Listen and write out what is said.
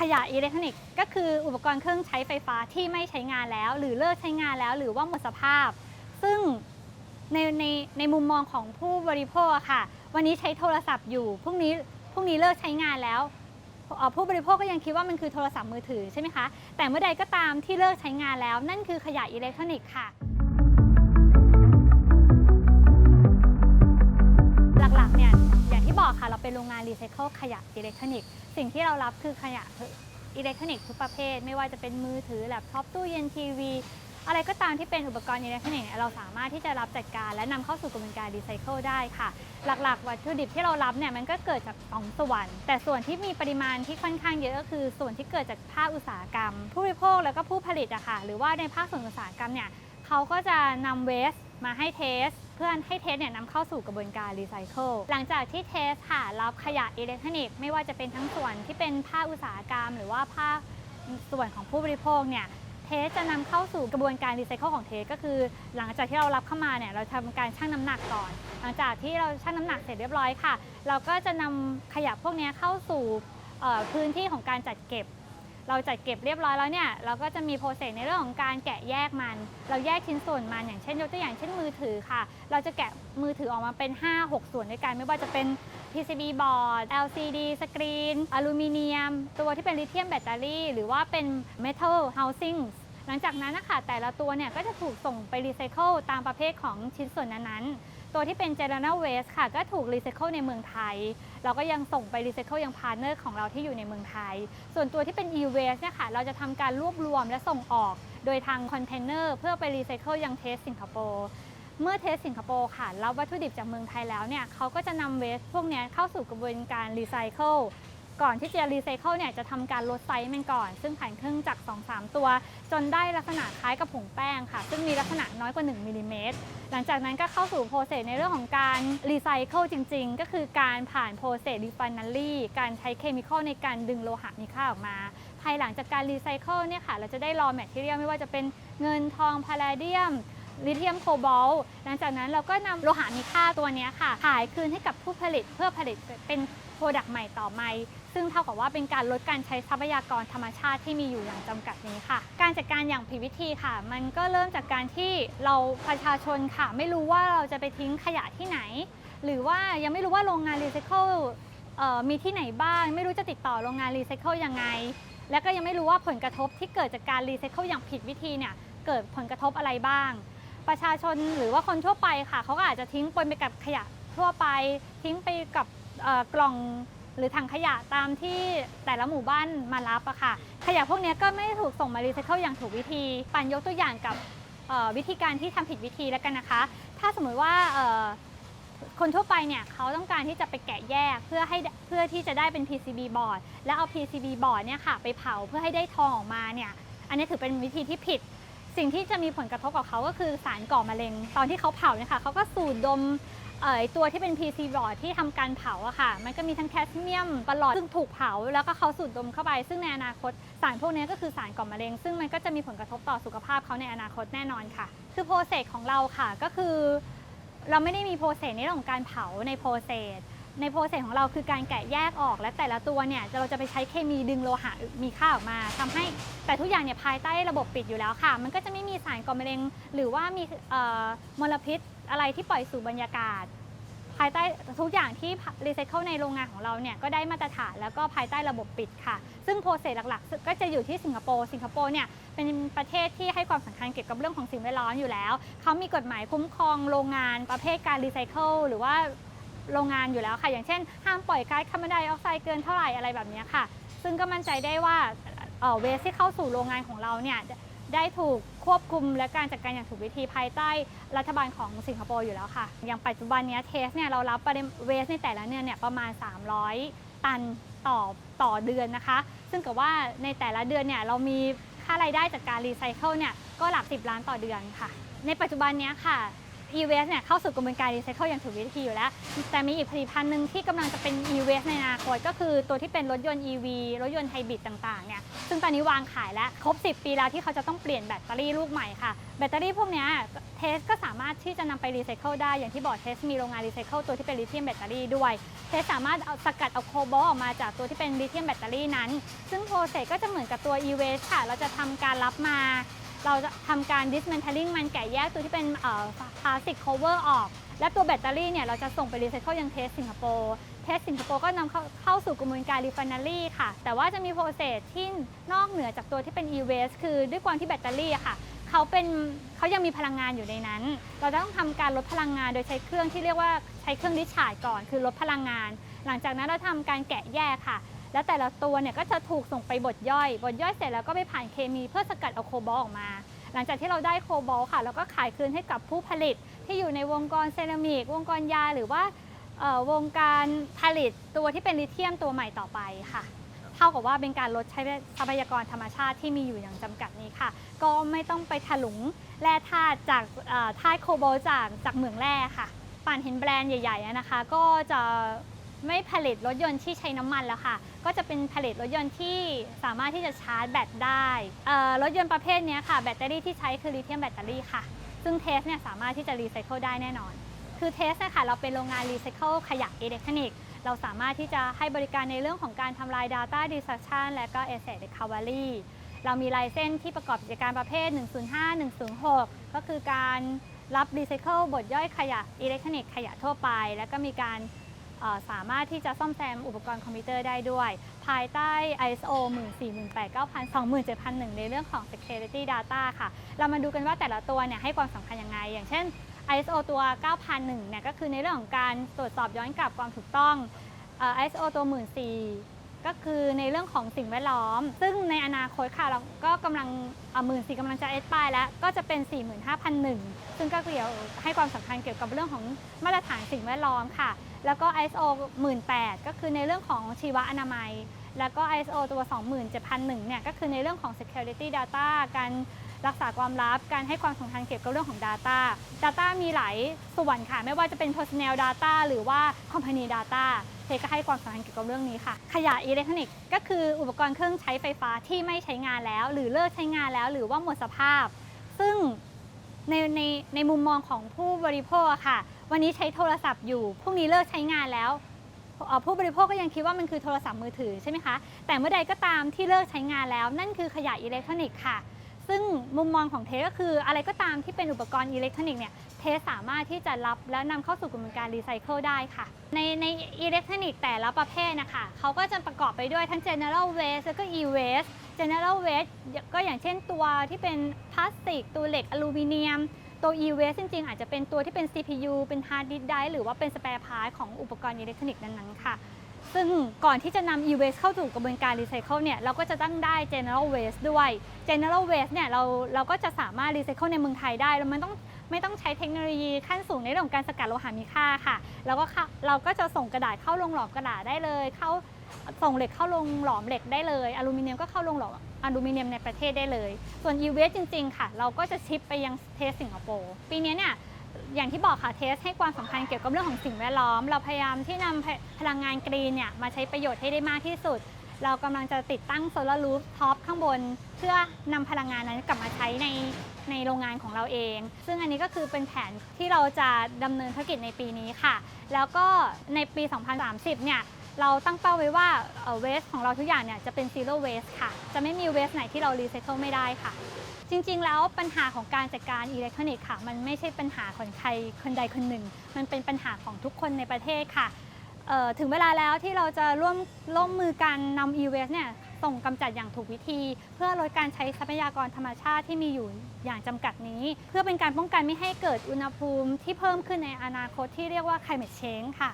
ขยะอิเล็กทรอนิกส์ก็คืออุปกรณ์เครื่องใช้ไฟฟ้าที่ไม่ใช้งานแล้ว หรือเลิกใช้งานแล้ว หรือว่าหมดสภาพ ซึ่งในในในมุมมองของผู้บริโภคค่ะ วันนี้ใช้โทรศัพท์อยู่พรุ่งนี้พรุ่งนี้เลิกใช้งานแล้วผู้บริโภคก็ยังคิดว่ามันคือโทรศัพท์มือถือใช่ไหมคะแต่เมื่อใดก็ตามที่เลิกใช้งานแล้ว นั่นคือขยะอิเล็กทรอนิกส์ค่ะ เราเป็นโรงงานรีไซเคิลขยะอิเล็กทรอนิกส์สิ่งที่เรารับคือขยะอิเล็กทรอนิกส์ทุกประเภท ไม่ว่าจะเป็นมือถือแล็ปท็อปตู้เย็นทีวีอะไรก็ตามที่เป็นอุปกรณ์อิเล็กทรอนิกส์เนี่ยเราสามารถที่จะรับจัดการ และนำเข้าสู่กระบวนการรีไซเคิลได้ค่ะ หลักๆ วัตถุดิบที่เรารับเนี่ยมันก็เกิดจากสองส่วน แต่ส่วนที่มีปริมาณที่ค่อนข้างเยอะก็คือส่วนที่เกิดจากภาคอุตสาหกรรม ผู้บริโภคแล้วก็ผู้ผลิตอะค่ะหรือว่าในภาคส่วนอุตสาหกรรมเนี่ยเขาก็จะนำเวสมาให้เทส พื่อให้เทสเนี่ยนำเข้าสู่กระบวนการรีไซเคิลหลังจากที่เทสค่ะรับขยะอิเล็กทรอนิกส์ไม่ว่าจะเป็นทั้งส่วนที่เป็นภาคอุตสาหกรรม หรือว่าภาคส่วนของผู้บริโภคเนี่ยเทสจะนำเข้าสู่กระบวนการรีไซเคิลของเทสก็คือ หลังจากที่เรารับเข้ามาเนี่ยเราทำการชั่งน้ำหนักก่อน หลังจากที่เราชั่งน้ำหนักเสร็จเรียบร้อยค่ะ เราก็จะนำขยะพวกนี้เข้าสู่พื้นที่ของการจัดเก็บ เราจัดเก็บเรียบร้อยแล้วเนี่ยเราก็จะมีโปรเซสในเรื่องของการแกะแยกมัน เราแยกชิ้นส่วนมันอย่างเช่นยกตัวอย่างเช่นมือถือค่ะ เราจะแกะมือถือออกมาเป็น 5-6 ส่วนด้วยกัน ไม่ว่าจะเป็น PCB บอร์ด LCD สกรีนอลูมิเนียม ตัวที่เป็นลิเธียมแบตเตอรี่ หรือว่าเป็น Metal Housing หลังจากนั้นนะคะแต่ละตัวเนี่ยก็จะถูกส่งไปรีไซเคิลตามประเภทของชิ้นส่วนนั้นๆ ตัวที่เป็น General Waste ค่ะ ก็ถูกรีไซเคิลในเมืองไทย เราก็ยังส่งไปรีไซเคิลยังพาร์เนอร์ของเราที่อยู่ในเมืองไทย ส่วนตัวที่เป็น e-waste เนี่ยค่ะ เราจะทำการรวบรวมและส่งออก โดยทางคอนเทนเนอร์เพื่อไปรีไซเคิลยังเทสสิงคโปร์เมื่อเทสสิงคโปร์ค่ะรับวัตถุดิบจากเมืองไทยแล้วเนี่ยเขาก็จะนำเวสพวกนี้เข้าสู่กระบวนการรีไซเคิล ก่อนที่จะรีไซเคิลเนี่ยจะทำการลดไซส์มันก่อน ซึ่งผ่านเครื่องจักร2-3 ตัว จนได้ลักษณะคล้ายกับผงแป้งค่ะ ซึ่งมีลักษณะน้อยกว่า 1มิลลิเมตรหลังจากนั้นก็เข้าสู่โปรเซสในเรื่องของการรีไซเคิลจริง ๆ ก็คือการผ่านโปรเซสรีไฟนารีการใช้เคมีคอลในการดึงโลหะมีค่าออกมา ภายหลังจากการรีไซเคิลเนี่ยค่ะ เราจะได้รอแมทเทียลไม่ว่าจะเป็นเงินทองพาราเดียมลิเธียมโคบอลหลังจากนั้นเราก็นำโลหะมีค่าตัวนี้ค่ะ ขายคืนให้กับผู้ผลิตเพื่อผลิตเป็นโปรดักต์ใหม่ต่อไป ซึ่งเท่ากับว่าเป็นการลดการใช้ทรัพยากรธรรมชาติที่มีอยู่อย่างจำกัดนี้ค่ะ การจัดการอย่างผิดวิธีค่ะ มันก็เริ่มจากการที่เราประชาชนค่ะ ไม่รู้ว่าเราจะไปทิ้งขยะที่ไหน หรือว่ายังไม่รู้ว่าโรงงานรีไซเคิลมีที่ไหนบ้าง ไม่รู้จะติดต่อโรงงานรีไซเคิลยังไง แล้วก็ยังไม่รู้ว่าผลกระทบที่เกิดจากการรีไซเคิลอย่างผิดวิธีเนี่ยเกิดผลกระทบอะไรบ้าง ประชาชนหรือว่าคนทั่วไปค่ะ เขาก็อาจจะทิ้งปนไปกับขยะทั่วไป ทิ้งไปกับกล่อง หรือถังขยะตามที่แต่ละหมู่บ้านมารับอะค่ะ ขยะพวกนี้ก็ไม่ถูกส่งมารีไซเคิลอย่างถูกวิธีปันยกตัวอย่างกับวิธีการที่ทำผิดวิธีแล้วกันนะคะ ถ้าสมมุติว่าคนทั่วไปเนี่ยเขาต้องการที่จะไปแกะแยกเพื่อให้เพื่อที่จะได้เป็น PCB บอร์ดแล้วเอา PCB บอร์ดเนี่ยค่ะไปเผาเพื่อให้ได้ทองออกมาเนี่ยอันนี้ถือเป็นวิธีที่ผิด สิ่งที่จะมีผลกระทบกับเขาก็คือสารก่อมะเร็ง ตอนที่เขาเผาเนี่ยค่ะเขาก็สูดดม เอ่อตัวที่เป็น PC บอร์ดที่ทำการเผาอะค่ะ มันก็มีทั้งแคลเซียมปลอดซึ่งถูกเผา แล้วก็เขาสูดดมเข้าไป ซึ่งในอนาคต สารพวกนี้ก็คือสารก่อมะเร็ง ซึ่งมันก็จะมีผลกระทบต่อสุขภาพเขาในอนาคตแน่นอนค่ะ คือโปรเซสของเราค่ะก็คือ เราไม่ได้มีโปรเซสในเรื่องของการเผาในโปรเซสในโปรเซสของเราคือการแกะแยกออก และแต่ละตัวเนี่ยเราจะไปใช้เคมีดึงโลหะมีค่าออกมาทำให้แต่ทุกอย่างเนี่ยภายใต้ระบบปิดอยู่แล้วค่ะ มันก็จะไม่มีสารก่อมะเร็ง หรือว่ามีเอ่อมลพิษ อะไรที่ปล่อยสู่บรรยากาศ ภายใต้ทุกอย่างที่รีไซเคิลในโรงงานของเราเนี่ยก็ได้มาตรฐานแล้วก็ภายใต้ระบบปิดค่ะ ซึ่งโปรเซสหลักๆ ก็จะอยู่ที่สิงคโปร์สิงคโปร์เนี่ยเป็นประเทศที่ให้ความสำคัญเกี่ยวกับเรื่องของสิ่งแวดล้อมอยู่แล้ว เขามีกฎหมายคุ้มครองโรงงานประเภทการรีไซเคิลหรือว่าโรงงานอยู่แล้วค่ะ อย่างเช่น ห้ามปล่อยก๊าซคาร์บอนไดออกไซด์เกินเท่าไหร่อะไรแบบนี้ค่ะ ซึ่งก็มั่นใจได้ว่าเวสที่เข้าสู่โรงงานของเราเนี่ยได้ถูก ควบคุมและการจัดการอย่างถูกวิธีภายใต้รัฐบาลของสิงคโปร์อยู่แล้วค่ะ อย่างปัจจุบันนี้เทสเนี่ยเรารับประเด็นเวสในแต่ละเดือนเนี่ยประมาณ 300 ตันต่อต่อเดือนนะคะ ซึ่งกับว่าในแต่ละเดือนเนี่ยเรามีค่ารายได้จากการรีไซเคิลเนี่ยก็หลัก 10 ล้านต่อเดือนค่ะ ในปัจจุบันนี้ค่ะ e-waste เนี่ยเข้าสู่กระบวนการรีไซเคิลอย่างถูกวิธีอยู่แล้ว แต่มีอีกผลิตภัณฑ์หนึ่งที่กำลังจะเป็น e-waste ในอนาคตก็คือตัวที่เป็นรถยนต์ EV รถยนต์ไฮบริดต่างๆเนี่ยซึ่งตอนนี้วางขายแล้ว ครบ 10 ปีแล้วที่เขาจะต้องเปลี่ยนแบตเตอรี่ลูกใหม่ค่ะ แบตเตอรี่พวกนี้เทสก็สามารถที่จะนำไปรีไซเคิลได้อย่างที่บอกเทสมีโรงงานรีไซเคิลตัวที่เป็นลิเธียมแบตเตอรี่ด้วยเทสสามารถเอาสกัดเอาโคบอลออกมาจากตัวที่เป็นลิเธียมแบตเตอรี่นั้น ซึ่งโปรเซสก็จะเหมือนกับตัว e-waste ค่ะ เราจะทำการรับมา เราจะทำการ dismantling มันแกะแยกตัวที่เป็นพลาสติก cover ออก และตัวแบตเตอรี่เนี่ยเราจะส่งไปรีไซเคิลยังเทสสิงคโปร์เทสสิงคโปร์ก็นำเข้าเข้าสู่กระบวนการ refinery ค่ะ แต่ว่าจะมีโปรเซสที่นอกเหนือจากตัวที่เป็น e-waste คือด้วยความที่แบตเตอรี่ค่ะเขาเป็นเขายังมีพลังงานอยู่ในนั้น เราจะต้องทำการลดพลังงานโดยใช้เครื่องที่เรียกว่าใช้เครื่องดิชาร์จก่อน คือลดพลังงาน หลังจากนั้นเราทำการแกะแยกค่ะ แล้วแต่ละตัวเนี่ยก็จะถูกส่งไปบดย่อย บดย่อยเสร็จแล้วก็ไปผ่านเคมีเพื่อสกัดเอาโคบอลต์ออกมา หลังจากที่เราได้โคบอลต์ค่ะเราก็ขายคืนให้กับผู้ผลิต ที่อยู่ในวงการเซรามิก วงการยาหรือว่าเอ่อวงการผลิตตัวที่เป็นลิเธียมตัวใหม่ต่อไปค่ะ เท่ากับว่าเป็นการลดใช้ทรัพยากรธรรมชาติที่มีอยู่อย่างจำกัดนี้ค่ะ ก็ไม่ต้องไปถลุงแร่ธาตุจากเอ่อธาตุโคโบลต์จากจากเหมืองแร่ค่ะ ป่านเห็นแบรนด์ใหญ่ๆอะนะคะ ก็จะ ไม่ผลิตรถยนต์ที่ใช้น้ำมันแล้วค่ะ ก็จะเป็นผลิตรถยนต์ที่สามารถที่จะชาร์จแบตได้รถยนต์ประเภทนี้ค่ะแบตเตอรี่ที่ใช้คือลิเธียมแบตเตอรี่ค่ะ ซึ่งเทสเนี่ยสามารถที่จะรีไซเคิลได้แน่นอน คือเทสเนะคะเราเป็นโรงงานรีไซเคิลขยะอิเล็กทรอนิกส์เราสามารถที่จะให้บริการในเรื่องของการทำลาย Data Destruction และก็ Asset Recovery เรามีไลเซนที่ประกอบกิจการประเภท 105 106 ก็คือการรับรีไซเคิลบดย่อยขยะอิเล็กทรอนิกส์ขยะทั่วไป แล้วก็มีการ สามารถที่จะซ่อมแซมอุปกรณ์คอมพิวเตอร์ได้ด้วย ภายใต้ ISO 148,9000 27001 ในเรื่องของ Security Data ค่ะ เรามาดูกันว่าแต่ละตัวเนี่ยให้ความสำคัญยังไง อย่างเช่น ISO ตัว 9001 เนี่ยก็คือในเรื่องของการตรวจสอบย้อนกลับความถูกต้อง ISO ตัว 14000 ก็คือในเรื่องของสิ่งแวดล้อม ซึ่งในอนาคตค่ะเราก็กำลังหมื่นสี่กำลังจะเอสปายแล้ว ก็จะเป็น 45,001 ซึ่งก็เกี่ยวให้ความสำคัญเกี่ยวกับเรื่องของมาตรฐานสิ่งแวดล้อมค่ะ แล้วก็ ISO 18000 ก็คือในเรื่องของชีวอนามัย แล้วก็ ISO ตัว 27001 เนี่ยก็คือในเรื่องของ security data การ รักษาความลับ การให้ความสำคัญเกี่ยวกับเรื่องของ Data Data มีหลายส่วนค่ะ ไม่ว่าจะเป็น Personnel Data หรือว่า Company Data เทก็ให้ความสำคัญเกี่ยวกับเรื่องนี้ค่ะ ขยะอิเล็กทรอนิกส์ก็คืออุปกรณ์เครื่องใช้ไฟฟ้าที่ไม่ใช้งานแล้ว หรือเลิกใช้งานแล้ว หรือว่าหมดสภาพ ซึ่งในในในมุมมองของผู้บริโภคค่ะ วันนี้ใช้โทรศัพท์อยู่พรุ่งนี้เลิกใช้งานแล้วผู้บริโภคก็ยังคิดว่ามันคือโทรศัพท์มือถือใช่ไหมคะ แต่เมื่อใดก็ตามที่เลิกใช้งานแล้ว นั่นคือขยะอิเล็กทรอนิกส์ค่ะ ซึ่งมุมมองของเทสก็คืออะไรก็ตามที่เป็นอุปกรณ์อิเล็กทรอนิกส์เนี่ยเทสสามารถที่จะรับและนำเข้าสู่กระบวนการรีไซเคิลได้ค่ะ ในในอิเล็กทรอนิกส์แต่ละประเภทนะคะเขาก็จะประกอบไปด้วยทั้ง general waste แล้วก็ e-waste general waste ก็อย่างเช่นตัวที่เป็นพลาสติก ตัวเหล็กอลูมิเนียม ตัว e-waste จริงๆ อาจจะเป็นตัวที่เป็น CPU เป็น hard disk drive หรือว่าเป็น spare part ของอุปกรณ์อิเล็กทรอนิกส์นั้นๆค่ะ ซึ่งก่อนที่จะนำ e-waste เข้าสู่กระบวนการรีไซเคิลเนี่ยเราก็จะตั้งได้ general waste ด้วย general waste เนี่ยเราเราก็จะสามารถรีไซเคิลในเมืองไทยได้แล้วมันต้องไม่ต้องใช้เทคโนโลยีขั้นสูงในเรื่องของการสกัดโลหะมีค่าค่ะ แล้วก็เข้าเราก็จะส่งกระดาษเข้าโรงหลอมกระดาษได้เลย เข้าส่งเหล็กเข้าโรงหลอมเหล็กได้เลย อลูมิเนียมก็เข้าโรงหลอมอลูมิเนียมในประเทศได้เลย ส่วน e-waste จริง ๆ ค่ะ เราก็จะชิปไปยังเทสสิงคโปร์ ปีนี้เนี่ย อย่างที่บอกค่ะเทสให้ความสำคัญเกี่ยวกับเรื่องของสิ่งแวดล้อม เราพยายามที่นำพพลังงานกรีนเนี่ยมาใช้ประโยชน์ให้ได้มากที่สุด เรากำลังจะติดตั้งโซลารูฟท็อปข้างบน เพื่อนำพลังงานนั้นกลับมาใช้ในในโรงงานของเราเอง ซึ่งอันนี้ก็คือเป็นแผนที่เราจะดำเนินธุรกิจในปีนี้ค่ะ แล้วก็ในปี 2030 เนี่ยเราตั้งเป้าไว้ว่าเวสของเราทุกอย่างเนี่ยจะเป็น zero waste ค่ะ จะไม่มีเวสไหนที่เรารีไซเคิลไม่ได้ค่ะ จริงๆ แล้วปัญหาของการจัดการอิเล็กทรอนิกส์ค่ะ มันไม่ใช่ปัญหาของใครคนใดคนหนึ่ง มันเป็นปัญหาของทุกคนในประเทศค่ะถึงเวลาแล้วที่เราจะร่วมร่วมมือกันนำ e-waste เนี่ยส่งกำจัดอย่างถูกวิธี เพื่อลดการใช้ทรัพยากรธรรมชาติที่มีอยู่อย่างจำกัดนี้ เพื่อเป็นการป้องกันไม่ให้เกิดอุณหภูมิที่เพิ่มขึ้นในอนาคตที่เรียกว่า climate change ค่ะ